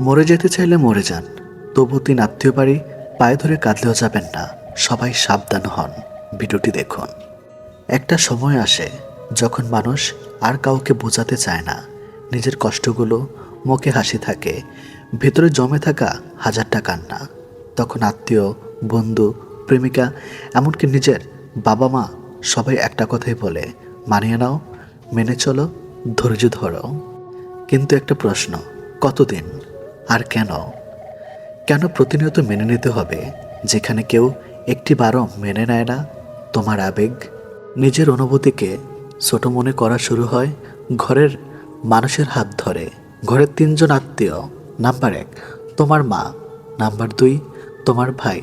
মরে যেতে চাইলে মরে যান, তবু তিন আত্মীয় বাড়ি পায়ে ধরে কাঁদলেও যাবেন না, সবাই সাবধান হন। ভিডিওটি দেখুন। একটা সময় আসে যখন মানুষ আর কাউকে বোঝাতে চায় না। নিজের কষ্টগুলো মুখে হাসি থাকে, ভেতরে জমে থাকা হাজারটা কান্না। তখন আত্মীয়, বন্ধু, প্রেমিকা, এমনকি নিজের বাবা মা সবাই একটা কথাই বলে, মানিয়ে নাও, মেনে চলো, ধৈর্য ধরো। কিন্তু একটা প্রশ্ন, কতদিন আর কেন? কেন প্রতিনিয়ত মেনে নিতে হবে যেখানে কেউ একটি বারও মেনে নেয় না? তোমার আবেগ নিজের অনুভূতিকে ছোট মনে করা শুরু হয় ঘরের মানুষের হাত ধরে। ঘরের তিনজন আত্মীয়, নাম্বার এক তোমার মা, নাম্বার দুই তোমার ভাই,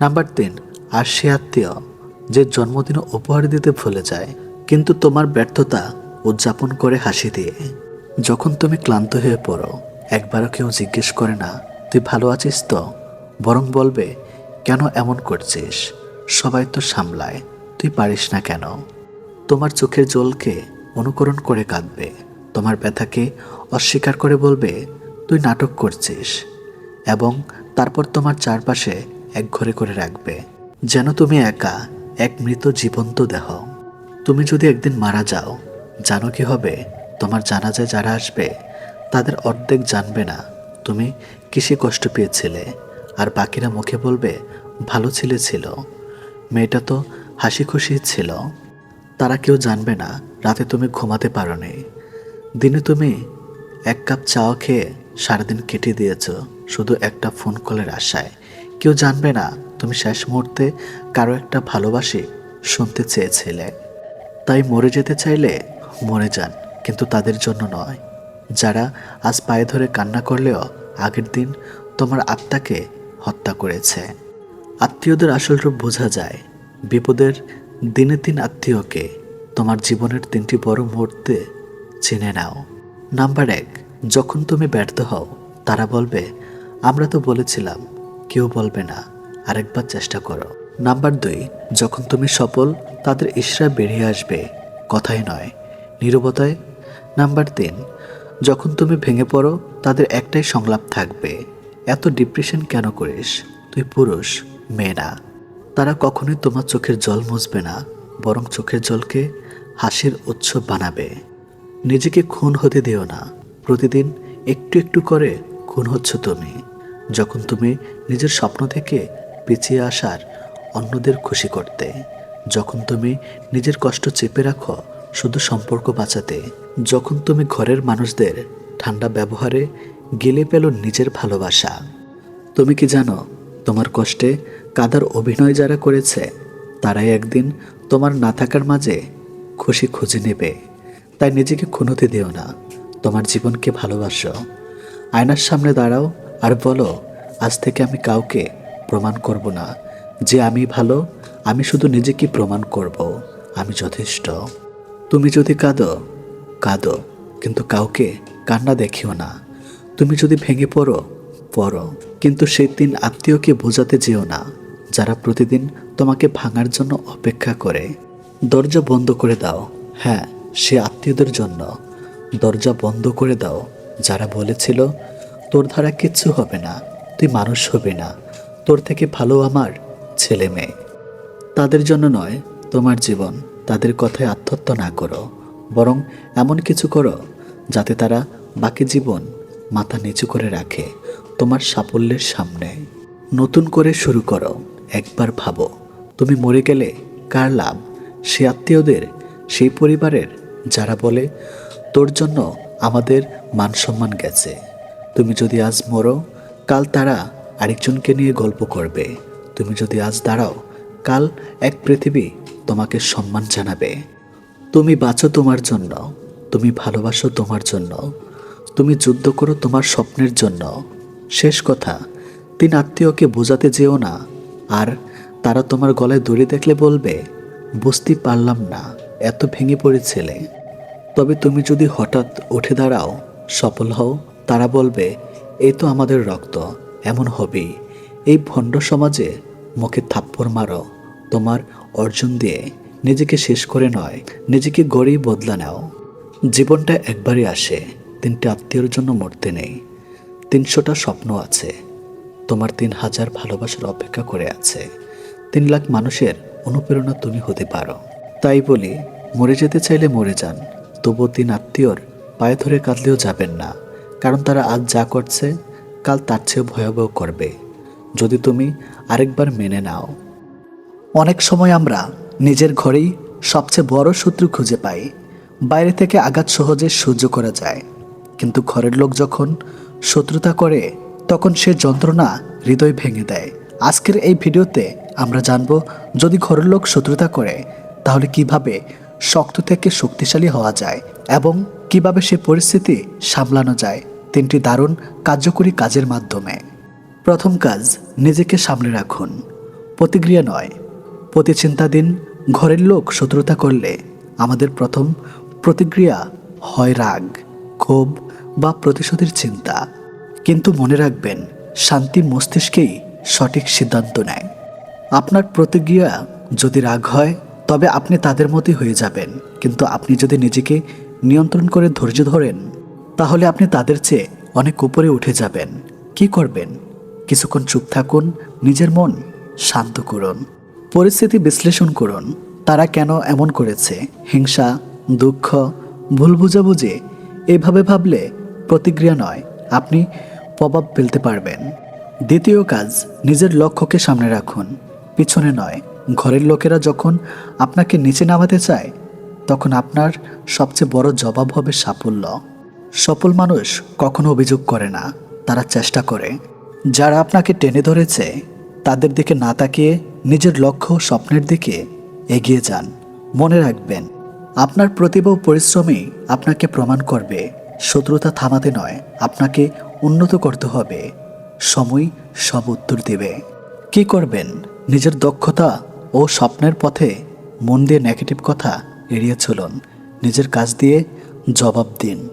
নাম্বার তিন আর সে আত্মীয় যে জন্মদিন উপহার দিতে ভুলে যায়, কিন্তু তোমার ব্যর্থতা উদযাপন করে হাসি দিয়ে। যখন তুমি ক্লান্ত হয়ে পড়ো একবারও কেউ জিজ্ঞেস করে না, তুই ভালো আছিস তো? বরং বলবে, কেন এমন করছিস? সবাই তো সামলায়, তুই পারিস না কেন? তোমার চোখের জলকে অনুকরণ করে কাঁদবে। তোমার ব্যথাকে অস্বীকার করে বলবে, তুই নাটক করছিস। এবং তারপর তোমার চারপাশে এক ঘরে করে রাখবে, যেন তুমি একা এক মৃত জীবন্ত দেহ। তুমি যদি একদিন মারা যাও, জানো কি হবে? তোমার জানাজায় যারা আসবে তাদের অর্ধেক জানবে না তুমি কিসে কষ্ট পেয়েছিলে। আর বাকিরা মুখে বলবে, ভালো ছেলে ছিল। মেয়েটা তো হাসি খুশি ছিল। তারা কেউ জানবে না, রাতে তুমি ঘুমাতে পারো নি দিনে তুমি এক কাপ চাও খেয়ে সারাদিন কেটে দিয়েছ, শুধু একটা ফোন কলের আশায়। কেউ জানবে না, তুমি শেষ মুহূর্তে কারও একটা ভালোবাসি শুনতে চেয়েছিলে। তাই মরে যেতে চাইলে মরে যান, কিন্তু তাদের জন্য নয়। যারা আজ পায়ে ধরে কান্না করলেও আগের দিন তোমার আত্মাকে হত্যা করেছে। আত্মীয়দের আসল রূপ বোঝা যায়। বিপদের দিনে দিন আত্মীয়কে তোমার জীবনের তিনটি বড় মুহূর্তে চিনে নাও। নাম্বার এক, যখন তুমি ব্যর্থ হও, তারা বলবে, আমরা তো বলেছিলাম, কেউ বলবে না, আরেকবার চেষ্টা করো। নাম্বার দুই, যখন তুমি সফল, তাদের ইশরা বেরিয়ে আসবে, কথাই নয়, নীরবতায়। নাম্বার তিন যখন তুমি ভেঙে পড়ো, তাদের একটাই সংলাপ থাকবে। এত ডিপ্রেশন কেন করিস? তুই পুরুষ, মেয়ে না। তারা কখনোই তোমার চোখের জল মুছবে না, বরং চোখের জলকে হাসির উৎসব বানাবে। নিজেকে খুন হতে দিও না। প্রতিদিন একটু একটু করে খুন হচ্ছ তুমি। যখন তুমি নিজের স্বপ্ন থেকে পিছিয়ে আসার অন্যদের খুশি করতে। যখন তুমি নিজের কষ্ট চেপে রাখো, শুধু সম্পর্ক বাঁচাতে। যখন তুমি ঘরের মানুষদের ঠান্ডা ব্যবহারে গেলে পেল নিজের ভালোবাসা। তুমি কি জানো, তোমার কষ্টে কাদার অভিনয় যারা করেছে, তারাই একদিন তোমার না থাকার মাঝে খুশি খুঁজে নেবে। তাই নিজেকে খুনোতে দিও না, তোমার জীবনকে ভালোবাসো। আয়নার সামনে দাঁড়াও আর বলো, আজ থেকে আমি কাউকে প্রমাণ করব না। যে আমি ভালো, আমি শুধু নিজেকে প্রমাণ করব। আমি যথেষ্ট। তুমি যদি কাঁদো কাঁদো, কিন্তু কাউকে কান্না দেখিও না। তুমি যদি ভেঙে পড়ো পড়ো, কিন্তু সেই তিন আত্মীয়কে বোঝাতে যেও না, যারা প্রতিদিন তোমাকে ভাঙার জন্য অপেক্ষা করে। দরজা বন্ধ করে দাও। হ্যাঁ সে আত্মীয়দের জন্য। দরজা বন্ধ করে দাও। যারা বলেছিল, তোর ধারা কিচ্ছু হবে না, তুই মানুষ হবে না, তোর থেকে ভালো আমার ছেলে মেয়ে। তাদের জন্য নয়, তোমার জীবন। তাদের কথায় আত্মহত্যা না করো। বরং এমন কিছু করো যাতে তারা বাকি জীবন মাথা নিচু করে রাখে তোমার সাফল্যের সামনে। নতুন করে শুরু করো, একবার ভাবো, তুমি মরে গেলে কার লাভ? সে আত্মীয়দের সেই পরিবারের, যারা বলে, তোর জন্য আমাদের মান সম্মান গেছে। তুমি যদি আজ মরো, কাল তারা আরেকজনকে নিয়ে গল্প করবে। তুমি যদি আজ দাঁড়াও, কাল এক পৃথিবী তোমাকে সম্মান জানাবে। তুমি বাঁচো তোমার জন্য, তুমি ভালোবাসো তোমার জন্য, তুমি যুদ্ধ করো তোমার স্বপ্নের জন্য। শেষ কথা, তিন আত্মীয়কে বোঝাতে যেও না, আর তারা তোমার গলায় দড়ি দেখলে বলবে, বুঝতে পারলাম না, এত ভেঙে পড়েছিলে। তবে তুমি যদি হঠাৎ উঠে দাঁড়াও, সফল হও, তারা বলবে, এই তো আমাদের রক্ত, এমন হবেই এই ভণ্ড সমাজে মুখে থাপ্পড় মারো, তোমার অর্জন দিয়ে নিজেকে শেষ করে নয়, নিজেকে গড়েই বদলা নাও। জীবনটা একবারই আসে, তিনটে আত্মীয়র জন্য মরতে নেই। তিনশোটা স্বপ্ন আছে, তোমার তিন হাজার ভালোবাসার অপেক্ষা করে আছে। তিন লাখ মানুষের অনুপ্রেরণা তুমি হতে পারো। তাই বলি, মরে যেতে চাইলে মরে যান, তবুও তিন আত্মীয়র পায়ে ধরে কাঁদলেও যাবেন না, কারণ তারা আজ যা করছে, কাল তার চেয়েও ভয়াবহ করবে। যদি তুমি আরেকবার মেনে নাও। অনেক সময় আমরা নিজের ঘরেই সবচেয়ে বড় শত্রু খুঁজে পাই বাইরে থেকে আঘাত সহজে সহ্য করা যায়। কিন্তু ঘরের লোক যখন শত্রুতা করে, তখন সে যন্ত্রণা হৃদয় ভেঙে দেয়। আজকের এই ভিডিওতে আমরা জানব, যদি ঘরের লোক শত্রুতা করে, তাহলে কীভাবে শক্ত থেকে শক্তিশালী হওয়া যায় এবং কীভাবে সে পরিস্থিতি সামলানো যায়? তিনটি দারুণ কার্যকরী কাজের মাধ্যমে। প্রথম কাজ, নিজেকে সামলে রাখুন। প্রতিক্রিয়া নয় প্রতি চিন্তা দিন ঘরের লোক শত্রুতা করলে আমাদের প্রথম প্রতিক্রিয়া হয় রাগ, ক্ষোভ বা প্রতিশোধের চিন্তা। কিন্তু মনে রাখবেন, শান্তি মস্তিষ্কেই সঠিক সিদ্ধান্ত নেয়। আপনার প্রতিক্রিয়া যদি রাগ হয়, তবে আপনি তাদের মতোই হয়ে যাবেন। কিন্তু আপনি যদি নিজেকে নিয়ন্ত্রণ করে ধৈর্য ধরেন, তাহলে আপনি তাদের চেয়ে অনেক উপরে উঠে যাবেন। কি করবেন? কিছুক্ষণ চুপ থাকুন, নিজের মন শান্ত করুন। পরিস্থিতি বিশ্লেষণ করুন। তারা কেন এমন করেছে? হিংসা, দুঃখ, ভুল বুঝাবুঝি, এভাবে ভাবলে প্রতিক্রিয়া নয়, আপনি প্রভাব ফেলতে পারবেন। দ্বিতীয় কাজ, নিজের লক্ষ্যকে সামনে রাখুন। পিছনে নয়, ঘরের লোকেরা যখন আপনাকে নিচে নামাতে চায়, তখন আপনার সবচেয়ে বড় জবাব হবে সাফল্য। সফল মানুষ কখনো অভিযোগ করে না, তারা চেষ্টা করে। যারা আপনাকে টেনে ধরেছে, তাদের দিকে না তাকিয়ে নিজের লক্ষ্য স্বপ্নের দিকে এগিয়ে যান। মনে রাখবেন, আপনার প্রতিভা ও পরিশ্রমই আপনাকে প্রমাণ করবে। শত্রুতা থামাতে নয়, আপনাকে উন্নত করতে হবে। সময় সব উত্তর দেবে। কি করবেন? নিজের দক্ষতা ও স্বপ্নের পথে মন দিয়ে নেগেটিভ কথা এড়িয়ে চলুন। নিজের কাজ দিয়ে জবাব দিন।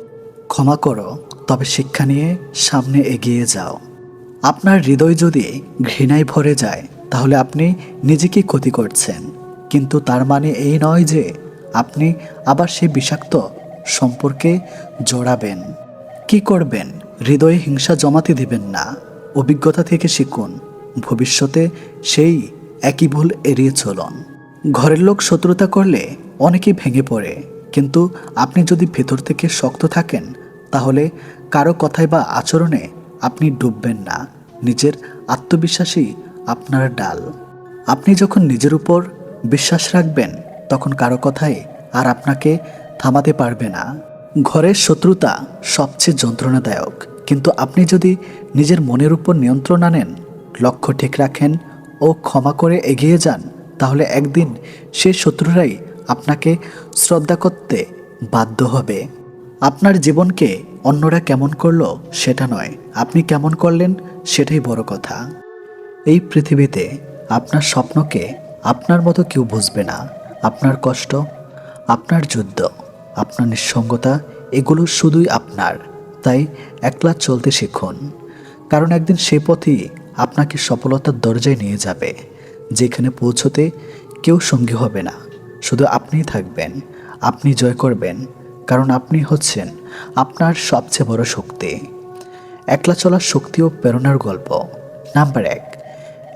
ক্ষমা করো, তবে শিক্ষা নিয়ে সামনে এগিয়ে যাও। আপনার হৃদয় যদি ঘৃণায় ভরে যায় তাহলে আপনি নিজেকে ক্ষতি করছেন। কিন্তু তার মানে এই নয় যে আপনি আবার সেই বিষাক্ত সম্পর্কে জড়াবেন। কি করবেন? হৃদয়ে হিংসা জমাতে দিবেন না। অভিজ্ঞতা থেকে শিখুন, ভবিষ্যতে সেই একই ভুল এড়িয়ে চলুন। ঘরের লোক শত্রুতা করলে অনেকে ভেঙে পড়ে, কিন্তু আপনি যদি ভেতর থেকে শক্ত থাকেন, তাহলে কারও কথায় বা আচরণে আপনি ডুববেন না। নিজের আত্মবিশ্বাসী আপনার ডাল। আপনি যখন নিজের উপর বিশ্বাস রাখবেন, তখন কারও কথাই আর আপনাকে থামাতে পারবে না। ঘরের শত্রুতা সবচেয়ে যন্ত্রণাদায়ক। কিন্তু আপনি যদি নিজের মনের উপর নিয়ন্ত্রণ আনেন, লক্ষ্য ঠিক রাখেন ও ক্ষমা করে এগিয়ে যান, তাহলে একদিন সে শত্রুরাই আপনাকে শ্রদ্ধা করতে বাধ্য হবে। আপনার জীবনকে অন্যরা কেমন করল সেটা নয়। আপনি কেমন করলেন সেটাই বড় কথা। এই পৃথিবীতে আপনার স্বপ্নকে আপনার মতো কেউ বুঝবে না। আপনার কষ্ট, আপনার যুদ্ধ, আপনার নিঃসঙ্গতা, এগুলো শুধুই আপনার। তাই একলা চলতে শিখুন। কারণ একদিন সে পথই আপনাকে সফলতার দরজায় নিয়ে যাবে। যেখানে পৌঁছতে কেউ সঙ্গী হবে না। শুধু আপনিই থাকবেন। আপনি জয় করবেন। কারণ আপনি হচ্ছেন আপনার সবচেয়ে বড় শক্তি। একলা চলার শক্তি ও প্রেরণার গল্প। নাম্বার এক।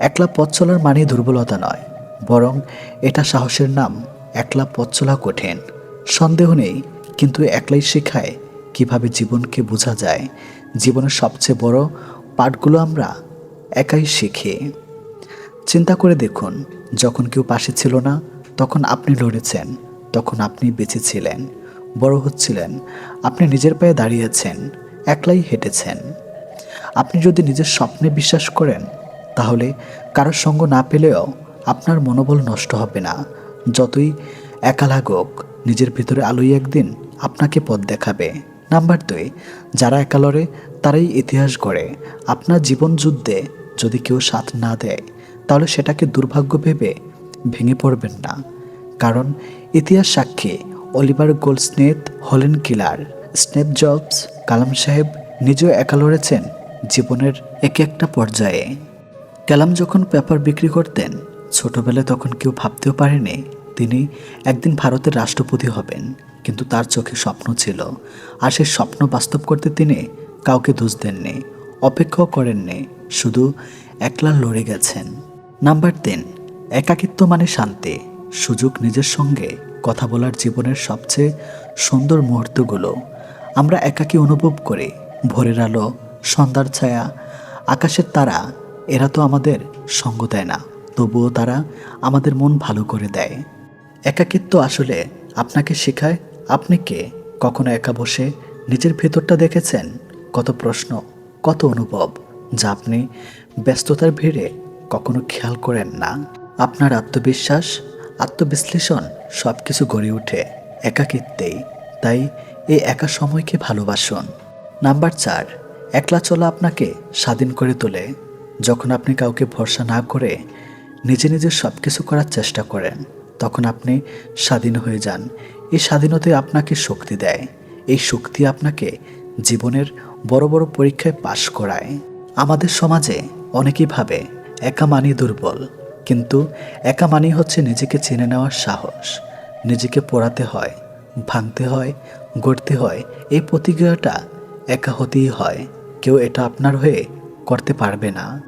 একলা পথ চলার মানে দুর্বলতা নয়, বরং এটা সাহসের নাম। একলা পথ চলা কঠিন। সন্দেহ নেই, কিন্তু একলাই শেখায় কীভাবে জীবনকে বোঝা যায়। জীবনের সবচেয়ে বড় পাঠগুলো আমরা একাই শিখি। চিন্তা করে দেখুন, যখন কেউ পাশে ছিল না, তখন আপনি লড়েছেন, তখন আপনি বেঁচে ছিলেন, বড় হচ্ছিলেন, আপনি নিজের পায়ে দাঁড়িয়েছেন, একলাই হেঁটেছেন। আপনি যদি নিজের স্বপ্নে বিশ্বাস করেন তাহলে কারোর সঙ্গ না পেলেও আপনার মনোবল নষ্ট হবে না। যতই একা লাগুক, নিজের ভিতরে আলোই একদিন আপনাকে পথ দেখাবে। নাম্বার দুই, যারা একা লড়ে, তারাই ইতিহাস গড়ে। আপনার জীবন যুদ্ধে যদি কেউ সাথ না দেয়, তাহলে সেটাকে দুর্ভাগ্য ভেবে ভেঙে পড়বেন না। কারণ ইতিহাস সাক্ষী অলিভার গোল্ডস্নেথ হলেন কিলার। স্নেপ জবস, কালাম সাহেব নিজেও একা লড়েছেন জীবনের এক একটা পর্যায়ে। কালাম যখন পেপার বিক্রি করতেন, ছোটবেলায় তখন কেউ ভাবতেও পারেনি তিনি একদিন ভারতের রাষ্ট্রপতি হবেন। কিন্তু তার চোখে স্বপ্ন ছিল। আর সেই স্বপ্ন বাস্তব করতে তিনি কাউকে দোষ দেননি, অপেক্ষাও করেননি, শুধু একলা লড়ে গেছেন। নাম্বার তিন, একাকিত্ব মানে শান্তি। সুযোগ নিজের সঙ্গে, কথা বলার জীবনের সবচেয়ে সুন্দর মুহূর্তগুলো। আমরা একাকী অনুভব করি, ভোরের আলো, সন্ধ্যার ছায়া, আকাশের তারা এরা তো আমাদের সঙ্গ দেয় না, তবুও তারা আমাদের মন ভালো করে দেয়। একাকিত্ব আসলে আপনাকে শেখায় আপনি কে? কখনো একা বসে নিজের ভেতরটা দেখেছেন? কত প্রশ্ন, কত অনুভব, যা আপনি ব্যস্ততার ভিড়ে কখনো খেয়াল করেন না। আপনার আত্মবিশ্বাস, আত্মবিশ্লেষণ সব কিছু গড়ে ওঠে একাকিত্বেই। তাই এই একা সময়কে ভালোবাসুন। নাম্বার চার, একলা চলা আপনাকে স্বাধীন করে তোলে। যখন আপনি কাউকে ভরসা না করে নিজে নিজে সব কিছু করার চেষ্টা করেন, তখন আপনি স্বাধীন হয়ে যান। এই স্বাধীনতাই আপনাকে শক্তি দেয়। এই শক্তি আপনাকে জীবনের বড় বড় পরীক্ষায় পাশ করায়। আমাদের সমাজে অনেকেই ভাবে, একা মানি দুর্বল। কিন্তু একা মানি হচ্ছে নিজেকে চিনে নেওয়ার সাহস। নিজেকে পড়াতে হয়, ভাঙতে হয়, গড়তে হয়। এই প্রতিক্রিয়াটা একা হতেই হয়। কেউ এটা আপনার হয়ে করতে পারবে না।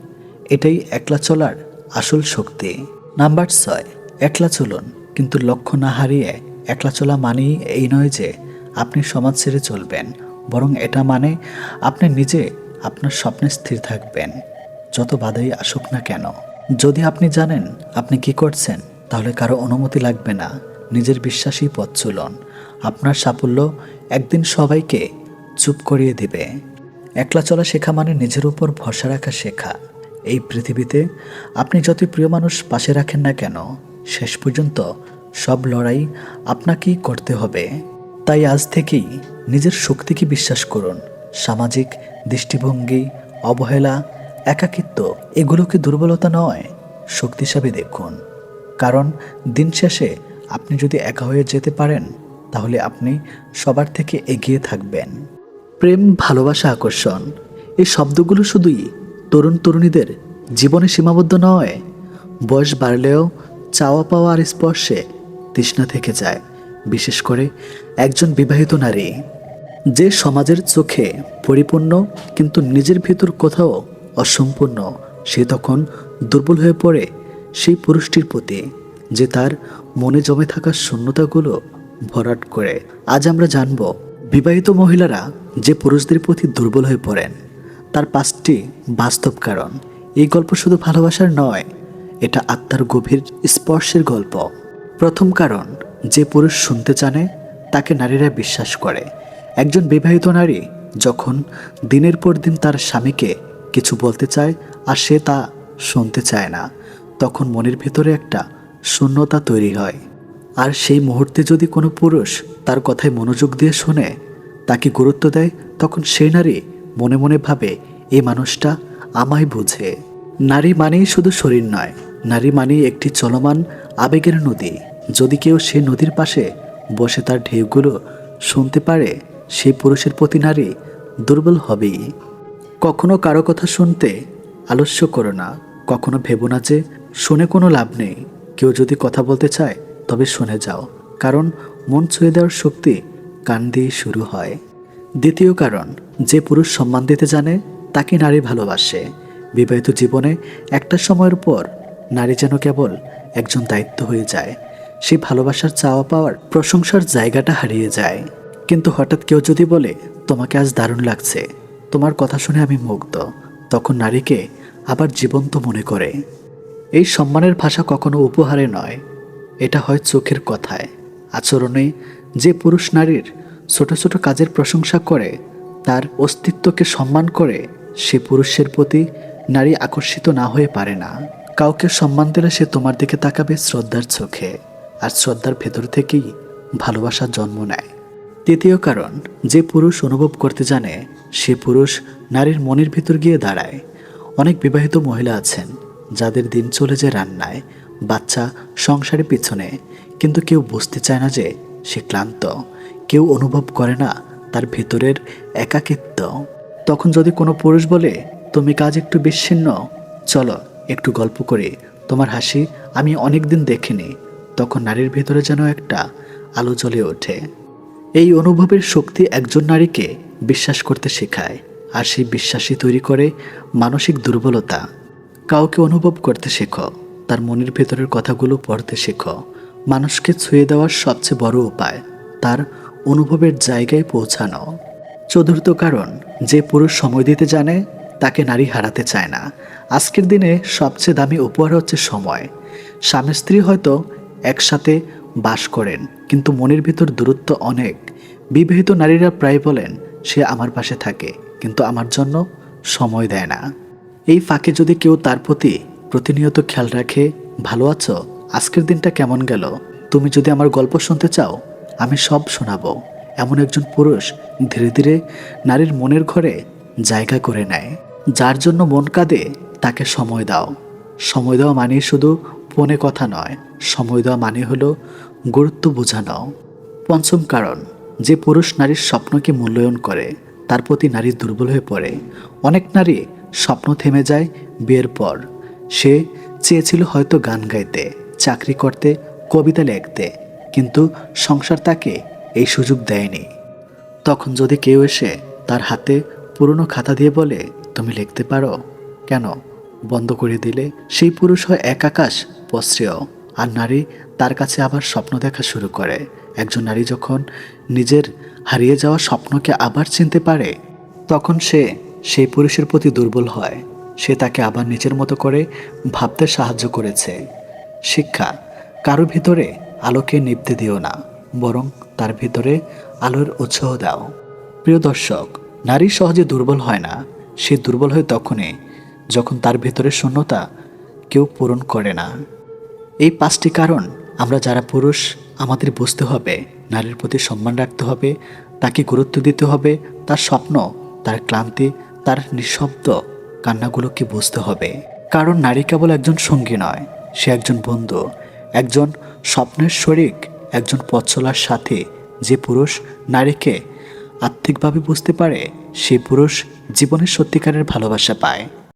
এটাই একলা চলার আসল শক্তি। নাম্বার ছয়, একলা চলুন। কিন্তু লক্ষ্য না হারিয়ে একলা চলা মানেই এই নয় যে আপনি সমাজ ছেড়ে চলবেন, বরং এটা মানে আপনি নিজে আপনার স্বপ্নে স্থির থাকবেন, যত বাধাই আসুক না কেন। যদি আপনি জানেন আপনি কি করছেন, তাহলে কারও অনুমতি লাগবে না। নিজের বিশ্বাসী পথ চলুন। আপনার সাফল্য একদিন সবাইকে চুপ করিয়ে দিবে। একলা চলা শেখা মানে নিজের উপর ভরসা রাখা শেখা। এই পৃথিবীতে আপনি যতই প্রিয় মানুষ পাশে রাখেন না কেন, শেষ পর্যন্ত সব লড়াই আপনাকেই করতে হবে। তাই আজ থেকেই নিজের শক্তিকে বিশ্বাস করুন। সামাজিক, দৃষ্টিভঙ্গি, অবহেলা, একাকিত্ব, এগুলোকে দুর্বলতা নয় শক্তি হিসাবে দেখুন। কারণ দিন শেষে আপনি যদি একা হয়ে যেতে পারেন, তাহলে আপনি সবার থেকে এগিয়ে থাকবেন। প্রেম, ভালোবাসা, আকর্ষণ, এই শব্দগুলো শুধুই তরুণ তরুণীদের জীবনে সীমাবদ্ধ নয়। বয়স বাড়লেও চাওয়া পাওয়া আর স্পর্শে তৃষ্ণা থেকে যায়, বিশেষ করে একজন বিবাহিত নারী। যে সমাজের চোখে পরিপূর্ণ কিন্তু নিজের ভিতর কোথাও অসম্পূর্ণ, সে তখন দুর্বল হয়ে পড়ে সেই পুরুষটির প্রতি, যে তার মনে জমে থাকা শূন্যতাগুলো ভরাট করে। আজ আমরা জানব, বিবাহিত মহিলারা যে পুরুষদের প্রতি দুর্বল হয়ে পড়েন। তার পাঁচটি বাস্তব কারণ। এই গল্প শুধু ভালোবাসার নয়, এটা আত্মার গভীর স্পর্শের গল্প। প্রথম কারণ, যে পুরুষ শুনতে জানে, তাকে নারীরা বিশ্বাস করে। একজন বিবাহিত নারী যখন দিনের পর দিন তার স্বামীকে কিছু বলতে চায় আর সে তা শুনতে চায় না, তখন মনের ভেতরে একটা শূন্যতা তৈরি হয়। আর সেই মুহূর্তে যদি কোনো পুরুষ তার কথায় মনোযোগ দিয়ে শোনে, তাকে গুরুত্ব দেয়, তখন সেই নারী মনে মনে ভাবে, এ মানুষটা আমায় বুঝে। নারী মানেই শুধু শরীর নয়, নারী মানেই একটি চলমান, আবেগের নদী। যদি কেউ সে নদীর পাশে বসে তার ঢেউগুলো শুনতে পারে সেই পুরুষের প্রতি নারী দুর্বল হবেই। কখনো কারও কথা শুনতে আলস্য করো না, কখনো ভেবো না যে শুনে কোনো লাভ নেই। কেউ যদি কথা বলতে চায়, তবে শুনে যাও, কারণ মন ছুঁয়ে দেওয়ার শক্তি কান দিয়ে শুরু হয়। দ্বিতীয় কারণ যে পুরুষ সম্মান দিতে জানে, তাকে নারী ভালোবাসে। বিবাহিত জীবনে একটা সময়ের পর নারী যেন কেবল একজন দায়িত্ব হয়ে যায় সেই ভালোবাসার চাওয়া পাওয়ার প্রশংসার জায়গাটা হারিয়ে যায়। কিন্তু হঠাৎ কেউ যদি বলে, তোমাকে আজ দারুণ লাগছে, তোমার কথা শুনে আমি মুগ্ধ, তখন নারীকে আবার জীবন্ত মনে করে। এই সম্মানের ভাষা কখনো উপহারে নয়, এটা হয় চোখের কথায়। আচরণে যে পুরুষ নারীর ছোট ছোট কাজের প্রশংসা করে তার অস্তিত্বকে সম্মান করে সে পুরুষের প্রতি নারী আকর্ষিত না হয়ে পারে না। কাউকে সম্মান দিলে সে তোমার দিকে তাকাবে শ্রদ্ধার চোখে, আর শ্রদ্ধার ভেতর থেকেই ভালোবাসা জন্ম নেয়। তৃতীয় কারণ, যে পুরুষ অনুভব করতে জানে, সে পুরুষ নারীর মনের ভিতর গিয়ে দাঁড়ায়। অনেক বিবাহিত মহিলা আছেন, যাদের দিন চলে যায় রান্নায়, বাচ্চা সংসারের পিছনে, কিন্তু কেউ বুঝতে চায় না যে সে ক্লান্ত, কেউ অনুভব করে না তার ভেতরের একাকিত্ব। তখন যদি কোনো পুরুষ বলে, তুমি কাজ একটু বিচ্ছিন্ন, চলো একটু গল্প করে, তোমার হাসি আমি অনেক দিন দেখিনি। তখন নারীর ভেতরে যেন একটা আলো জ্বলে ওঠে। এই অনুভবের শক্তি একজন নারীকে বিশ্বাস করতে শেখায়, আর সেই বিশ্বাসই তৈরি করে মানসিক দুর্বলতা। কাউকে অনুভব করতে শেখো, তার মনের ভেতরের কথাগুলো পড়তে শেখো। মানুষকে ছুঁয়ে দেওয়ার সবচেয়ে বড় উপায়, তার অনুভবের জায়গায় পৌঁছানো। চতুর্থ কারণ, যে পুরুষ সময় দিতে জানে, তাকে নারী হারাতে চায় না। আজকের দিনে সবচেয়ে দামি উপহার হচ্ছে সময়। স্বামী স্ত্রী হয়তো একসাথে বাস করেন, কিন্তু মনের ভিতর দূরত্ব অনেক। বিবাহিত নারীরা প্রায় বলেন, সে আমার পাশে থাকে, কিন্তু আমার জন্য সময় দেয় না। এই ফাঁকে যদি কেউ তার প্রতি প্রতিনিয়ত খেয়াল রাখে, ভালো আছো? আজকের দিনটা কেমন গেল? তুমি যদি আমার গল্প শুনতে চাও আমি সব শোনাব। এমন একজন পুরুষ ধীরে ধীরে নারীর মনের ঘরে জায়গা করে নেয়। যার জন্য মন কাঁদে, তাকে সময় দাও। সময় দেওয়া মানে শুধু ফোনে কথা নয়। সময় দেওয়া মানে হলো গুরুত্ব বোঝানো। পঞ্চম কারণ, যে পুরুষ নারীর স্বপ্নকে মূল্যায়ন করে, তার প্রতি নারী দুর্বল হয়ে পড়ে। অনেক নারী স্বপ্ন থেমে যায় বিয়ের পর। সে চেয়েছিল হয়তো গান গাইতে, চাকরি করতে, কবিতা লিখতে। কিন্তু সংসার তাকে এই সুযোগ দেয়নি। তখন যদি কেউ এসে তার হাতে পুরনো খাতা দিয়ে বলে, তুমি লিখতে পারো? কেন? বন্ধ করে দিলে সেই পুরুষ হয় এক আকাশ পশ্রেয় আর নারী তার কাছে আবার স্বপ্ন দেখা শুরু করে। একজন নারী যখন নিজের হারিয়ে যাওয়া স্বপ্নকে আবার চিনতে পারে, তখন সে সেই পুরুষের প্রতি দুর্বল হয়। সে তাকে আবার নিজের মতো করে ভাবতে সাহায্য করেছে। শিক্ষা, কারও ভিতরে আলোকে নিভতে দিও না, বরং তার ভিতরে আলোর উৎসাহ দাও। প্রিয় দর্শক, নারী সহজে দুর্বল হয় না, সে দুর্বল হয় তখনই যখন তার ভেতরে শূন্যতা কেউ পূরণ করে না। এই পাঁচটি কারণ আমরা যারা পুরুষ, আমাদের বুঝতে হবে, নারীর প্রতি সম্মান রাখতে হবে, তাকে গুরুত্ব দিতে হবে, তার স্বপ্ন, তার ক্লান্তি, তার নিঃশব্দ কান্নাগুলোকে বুঝতে হবে। কারণ নারী কেবল একজন সঙ্গী নয়, সে একজন বন্ধু, একজন স্বপ্নের শরিক একজন পথ চলার সাথে যে পুরুষ নারীকে আর্থিকভাবে বুঝতে পারে, সে পুরুষ জীবনের সত্যিকারের ভালোবাসা পায়।